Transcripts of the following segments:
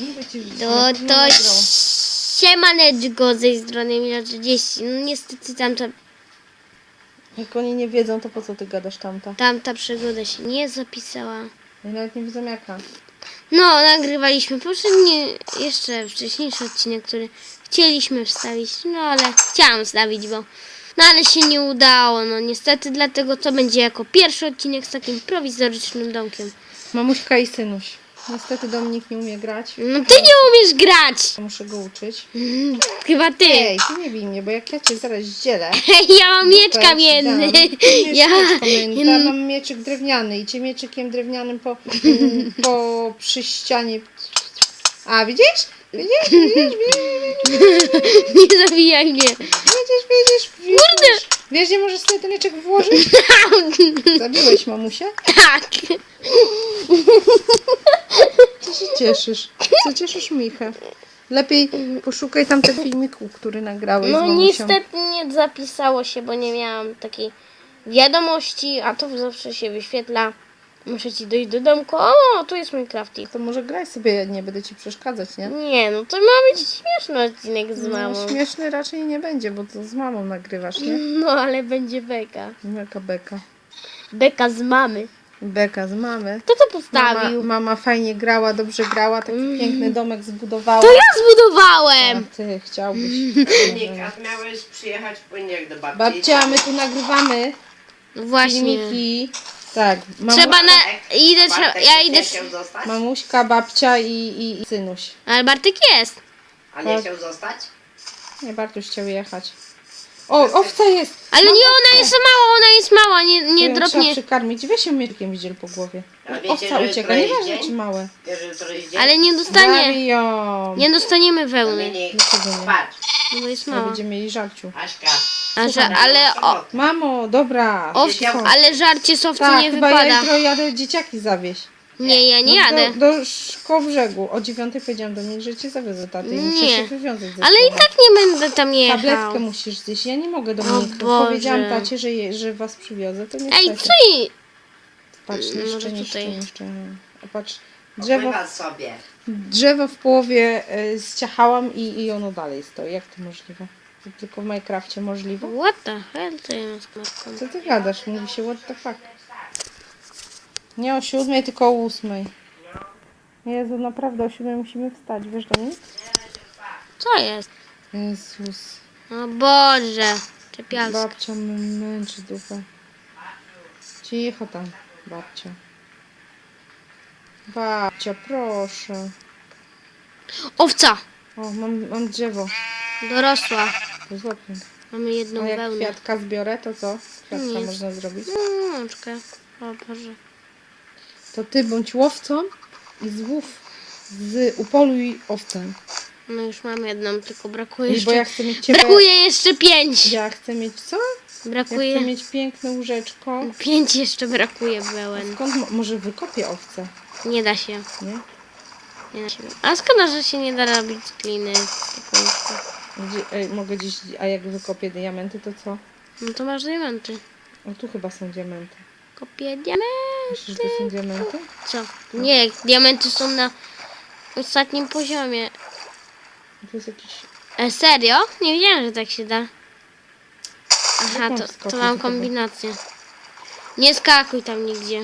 Mówię ci, że To, nie to nagrał. siemaneczko z tej strony Mila 30. No niestety tamta, Jak oni nie wiedzą, to po co ty gadasz tamta? tamta przygoda się nie zapisała. Ja nawet nie wiedzą jaka. No, nagrywaliśmy poprzedni, jeszcze wcześniejszy odcinek, który chcieliśmy wstawić, no ale chciałam wstawić, bo no ale się nie udało, no niestety, dlatego to będzie jako pierwszy odcinek z takim prowizorycznym domkiem. Mamuśka i synuś. Niestety Dominik nie umie grać. No ty nie umiesz grać! Muszę go uczyć. Mm, Chyba ty. Ej, ty nie bij mnie, bo jak ja cię zaraz zdzielę... Ja mam miecz ja ci kamienny. dam. Ty miesz Ja, miecz kamienny, Ja mam mieczyk drewniany i cię mieczykiem drewnianym po, mm, po przy ścianie... A, widzisz? Widzisz, widzisz, widzisz, nie zabijaj mnie. widzisz, widzisz, widzisz. Kurde. Wiesz, gdzie możesz sobie ten mieczek włożyć? Zabiłeś mamusię? Tak. Co się cieszysz? Co cieszysz Michę? Lepiej poszukaj tam tego filmiku, który nagrałeś z No mamusią. niestety nie zapisało się, bo nie miałam takiej wiadomości, a to zawsze się wyświetla. Muszę ci dojść do domku. O, tu jest Minecraftik. To może graj sobie, nie będę ci przeszkadzać, nie? Nie, no to ma być śmieszny odcinek z No, mamą. śmieszny raczej nie będzie, bo to z mamą nagrywasz, nie? No, ale będzie beka. Jaka beka. Beka z mamy. Beka z mamy. Kto to Mama, postawił? mama fajnie grała, dobrze grała, taki piękny domek zbudowała. To ja zbudowałem! A ty chciałbyś. Dominika, miałeś przyjechać w poniedziałek do babci. Babcia, my tu nagrywamy No Właśnie. filmiki. Tak, mama, Trzeba na... Idę, trzeba... Bartek Ja nie idę... chciał zostać? mamuśka, babcia i, i, i synuś. Ale Bartek jest. A nie chciał zostać? Nie, Bartuś chciał jechać. O, owca jest! Ale nie, ona jest mała, ona jest mała, nie, nie ją dropnie. Trzeba przykarmić. Weź ją mieczkiem widziel po głowie. A wiecie, Owca że ucieka, jutro nie jest ważne dzień? czy małe. Wiesz, że jutro jest dzień? Ale nie dostanie... Zabij ją! Nie dostaniemy wełny. Dominik, Dlaczego nie? patrz. No bo jest No, mała. będziemy mieli żarciu. Aśka. A że, ale, o, Mamo, dobra. o, cicho. ale żarcie sowcy tak, nie chyba ja wypada. jutro jadę dzieciaki zawieźć. Nie, ja nie No, jadę. Do, do szkoły brzegu. O dziewiątej powiedziałam do nich, że cię zawiozę taty. i Muszę Nie. się wywiązać ze Ale i szkoły. tak nie będę tam jechał. Tabletkę musisz zjeść. Ja nie mogę do O. Boże. Powiedziałam tacie, że, je, że was przywiozę. To nie Ej, co i... Patrz, niszczę, to niszczę, tutaj. A patrz, drzewo, Opływa sobie. Drzewo w połowie e, zciachałam i, i ono dalej stoi. Jak to możliwe? To tylko w Minecrafcie możliwe? What the hell, to matką. Co ty gadasz? Mówi się what the fuck. Nie o siódmej, tylko o ósmej. Jezu, naprawdę o siódmej musimy wstać, wiesz do mnie? Co jest? Jezus. O Boże. Czepialska. Babcia męczy dupę. Cicho tam, babcia. Babcia, proszę. Owca. O, mam, mam drzewo. Dorosła. To. Mamy jedną A jak wełnę. kwiatka zbiorę, to co? Kwiatka Nic. można zrobić. No, Mączkę. O Boże. To ty bądź łowcą i złów z upoluj owcę. No już mam jedną, tylko brakuje I jeszcze... bo ja chcę mieć ciebie... Brakuje jeszcze pięć. Ja chcę mieć co? Ja Brakuje... chcę mieć piękne łóżeczko. Pięć jeszcze brakuje wełen. Skąd mo- może wykopię owce, Nie da się. nie? Nie da się. A szkoda, że się nie da robić. Sekundkę. Gdzie, ej, mogę gdzieś, a jak wykopię diamenty, to co? No to masz diamenty. O, tu chyba są diamenty. Kopię diamenty. Myślisz, że to są diamenty? Co? Nie, diamenty są na ostatnim poziomie. To jest jakiś... E, serio? Nie wiedziałem, że tak się da. Aha, to, to mam kombinację. Nie skakuj tam nigdzie.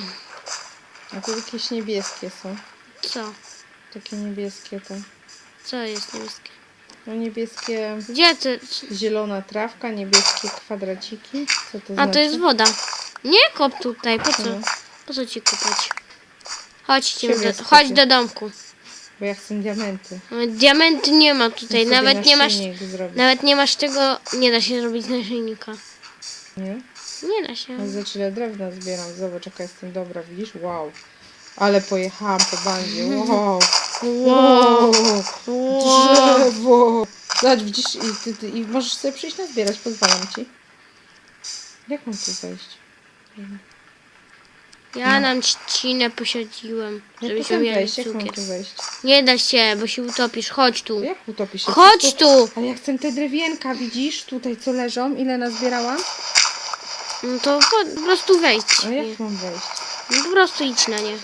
A to jakieś niebieskie są. Co? Takie niebieskie to. Co jest niebieskie? No niebieskie... Gdzie ty? Zielona trawka, niebieskie kwadraciki. Co to A znaczy? to jest woda. Nie kop tutaj, po co? No. Po co ci kopać? Chodźcie, Siebie do, chodź do domku. Bo ja chcę diamenty. No, Diamenty nie ma tutaj, Chcę nawet nie masz, naszyjnik Zrobić. nawet nie masz tego, nie da się zrobić naszyjnika. Nie? Nie da się. A za ile drewna zbieram. Zobacz, jaka jestem dobra, widzisz? Wow. Ale pojechałam po bandzie. Wow. Wow. Drzewo. Zobacz, widzisz? I, ty, ty, I możesz sobie przyjść na zbierać. Pozwalam ci. Jak mam tu wejść? Ja nam trzcinę posiadziłem, Jak żebyśmy tu mieli wejść? Jak mam cukier. tu wejść? Nie da się, bo się utopisz. Chodź tu. Jak utopisz się? Chodź tu. Ale ja chcę te drewienka, widzisz? Tutaj co leżą. Ile nazbierałam? No to po, prostu wejdź. A jak mam wejść? No po prostu idź na nie.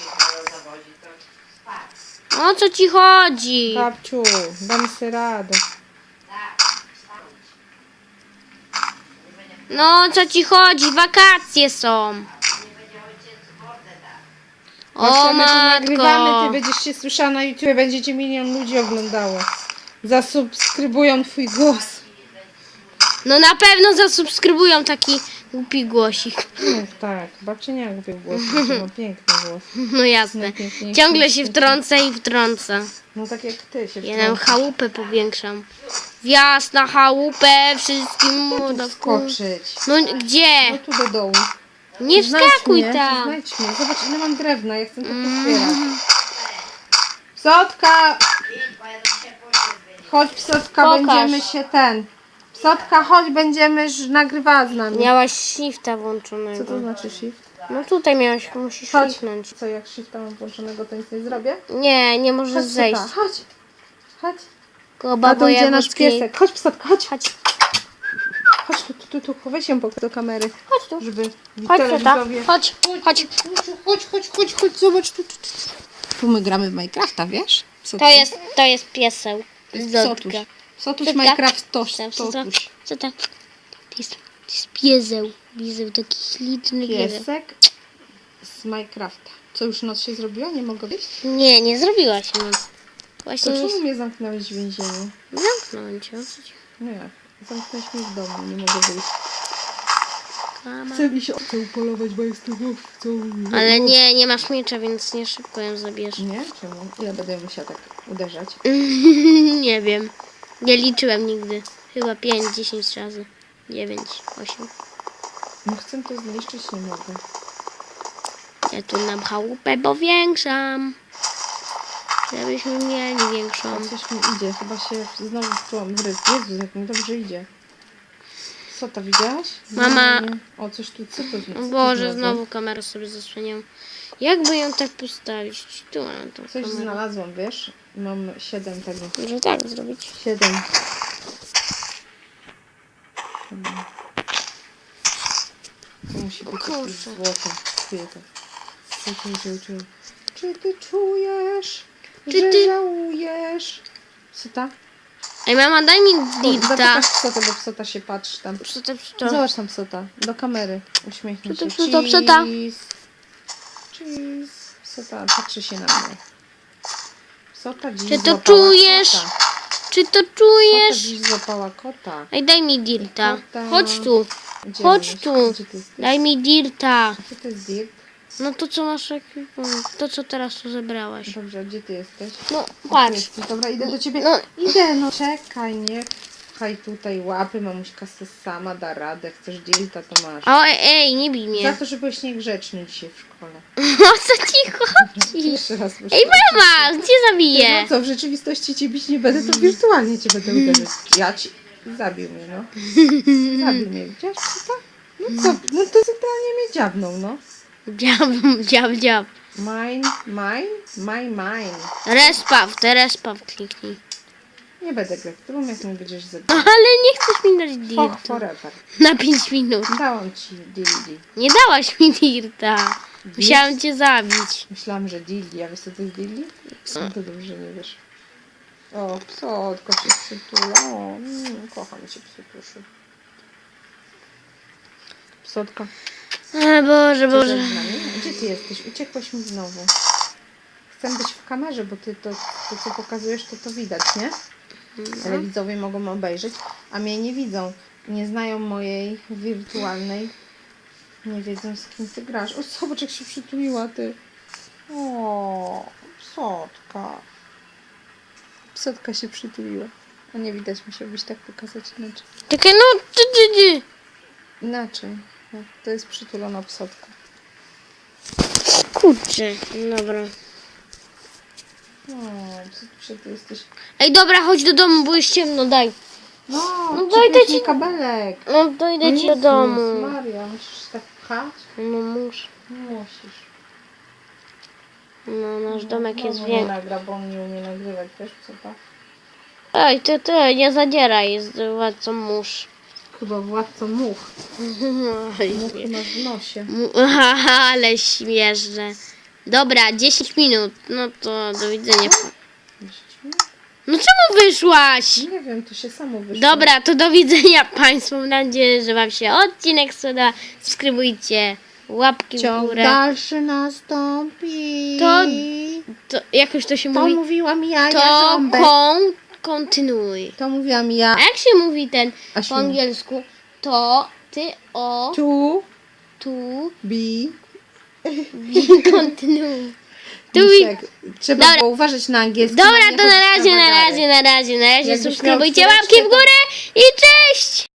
O co ci chodzi? Babciu, dam sobie radę. No co ci chodzi? Wakacje są. O my tu nagrywamy, matko. ty będziesz się słyszała na YouTube, będziecie milion ludzi oglądało. Zasubskrybują twój głos. No na pewno zasubskrybują taki głupi głosik. No tak, głupiego głosu, babcia ma piękny głos. No jasne. Najpiękniejszy. Ciągle się wtrąca i wtrąca. No tak jak ty się Ja nam chałupę powiększam. Wjazd na chałupę wszystkim młodowkom. Skoczyć. No gdzie? No tu do dołu. Nie Znajdź wskakuj mnie, tam. Znajdź mnie. Zobacz ile mam drewna, ja chcę to pozbierać. Psotka! Chodź psotka, Pokaż. będziemy się ten. Psotka, chodź, będziemy ż- nagrywała z nami. Miałaś shifta Co włączonego. to znaczy shift? No tutaj miałaś, musisz Chodź. kliknąć. Co, jak shifta mam włączonego, to nic nie zrobię? Nie, nie możesz Chodź, zejść. psota, chodź. Chodź. Koba, A bo tu idzie nasz piesek. Chodź psotka, chodź. Chodź, Chodź tu, tu, tu, tu. Chowaj się po- do kamery, chodź tu. żeby Chodź, tata. telewizowie... Chodź, chodź. Chodź, chodź, chodź, chodź, zobacz tu, tu, tu. Tu my gramy w Minecrafta, wiesz? Co To jest, to jest pieseł. Sotuś. Zotka. Sotuś Zotka. Minecraft toż, Co to? totuś. Co to? To jest, to jest pieseł. Pieseł, taki śliczny. Piesek z Minecrafta. Co, już noc się zrobiła? Nie mogę wyjść? Nie, nie zrobiła się noc. To Właśnie czemu mnie zamknąłeś w więzieniu? zamknąć. o ci- Nie, zamknąłeś mnie w domu, nie mogę wyjść. Mama. Chcę mi się chcę upolować, bo jestem łowcą. Ale nie, nie masz miecza, więc nie szybko ją zabierz. Nie? Czemu? Ile będę musiała tak uderzać? nie wiem. Nie liczyłem nigdy. Chyba 5, 10 razy. 9, 8. No chcę to zniszczyć, nie mogę. Ja tu nam chałupę powiększam. Żebyśmy mieli A większą. coś mi idzie, chyba się znowu wczułam w ryb. Jezu, jak mi dobrze idzie. Co to widziałaś? Mama. O, coś tu, co to znaczy? Boże, znowu kamerę sobie zasłaniam. Jakby ją tak postawić? Tu mam tą Coś kamerę. znalazłam, wiesz? Mam siedem tego. Może tak zrobić. Siedem. To musi być kurczę. złoto. Czuję to. Czuję, czuję, czuję. Czy ty czujesz, Czy że ty- żałujesz? Co ta? Ej, mama, daj mi dirta. Zapytasz psota, bo psota się patrzy tam. Co to? Zobacz tam psota. Do kamery. Uśmiechnij Psota, się. psota, psota. Cheese. Cheese. Psota patrzy się na mnie. Psota dziś Czy to złapała czujesz? Kota. Czy to Psota czujesz? dziś złapała kota. Ej, daj mi dirta. Kota. Chodź tu. Gdzie Chodź tu. Gdzie ty jesteś? Daj mi dirta. Co to jest dirt? No to co masz? To co teraz tu zebrałaś. Dobrze, gdzie ty jesteś? No patrz. Dobra, idę do ciebie. No. Idę, no czekaj, nie. Pchaj tutaj łapy, mamuśka se sama da radę. Chcesz dilta, to masz. O, ej, ej, nie bij Za mnie. to, że byłeś niegrzeczny dzisiaj w szkole. O co ci chodzi? Jeszcze raz proszę. Ej, mama, gdzie zabiję? No co, w rzeczywistości cię bić nie będę, to wirtualnie cię będę uderzyć. Ja ci... Zabił mnie, no. Zabił mnie, widziałeś co? No co, no to centralnie mnie dziabnął, no. Dziab, dziab, dziab. Mine, mine, my mine. Respaw, te respaw kliknij. Nie będę grać, z tobą jak mi będziesz zabijał. Ale nie chcesz mi dać For, dirta. forever. Na 5 minut. Dałam ci dildi. Nie dałaś mi dirta. Musiałam cię zabić. Myślałam, że dildi, a wiesz co to jest dildi? No to dobrze, że nie wiesz. O, psotko się przytula. O, mm, kocham cię psotuszu. Psotka. O Boże, Boże. nami? Gdzie ty jesteś? Uciekłaś mi znowu. Chcę być w kamerze, bo ty to, to co pokazujesz, to to widać, nie? Ale widzowie mogą obejrzeć, a mnie nie widzą. Nie znają mojej wirtualnej. Nie wiedzą z kim ty grasz. O, zobacz jak się przytuliła ty. O, psotka. Psotka się przytuliła. A nie widać, musiałbyś tak pokazać inaczej. Czekaj, no, ty, ty, ty. Inaczej. No, To jest przytulona psotka. Kurczę, dobra. O, psotusia, ty jesteś Ej, dobra, chodź do domu, bo już ciemno, daj. No, No no dojdę ci- kabelek. No, dojdę ci do Jezus domu. Maria, musisz tak pchać? No, muszę. Musisz. No, nasz domek jest Znowu nie większy. nagra, bo on nie umie nagrywać, wiesz co to? Ej, ty, ty, nie zadzieraj, jest władcą mórz. Chyba władcą much. Oj, Muchy masz w nosie. Mu- Ale śmieszne. Dobra, 10 minut. No to do widzenia. No czemu wyszłaś? Nie wiem, to się samo wyszło. Dobra, to do widzenia Państwu. Mam nadzieję, że Wam się odcinek spodoba. Subskrybujcie, łapki w Ciąg górę. dalszy nastąpi. To- To, jakoś to się to mówi. mówiłam ja, To ja ząbek. kon, kontynuuj. To mówiłam ja. A jak się mówi ten Asiu. po angielsku? To ty o Tu, tu bi. Kontynuuj. Tu i... Trzeba Dobra. było uważać na angielski. Dobra, nie to na chodzić razie, na wagary. razie, na razie, na razie. Jakbyś miał Subskrybujcie łapki w górę i cześć!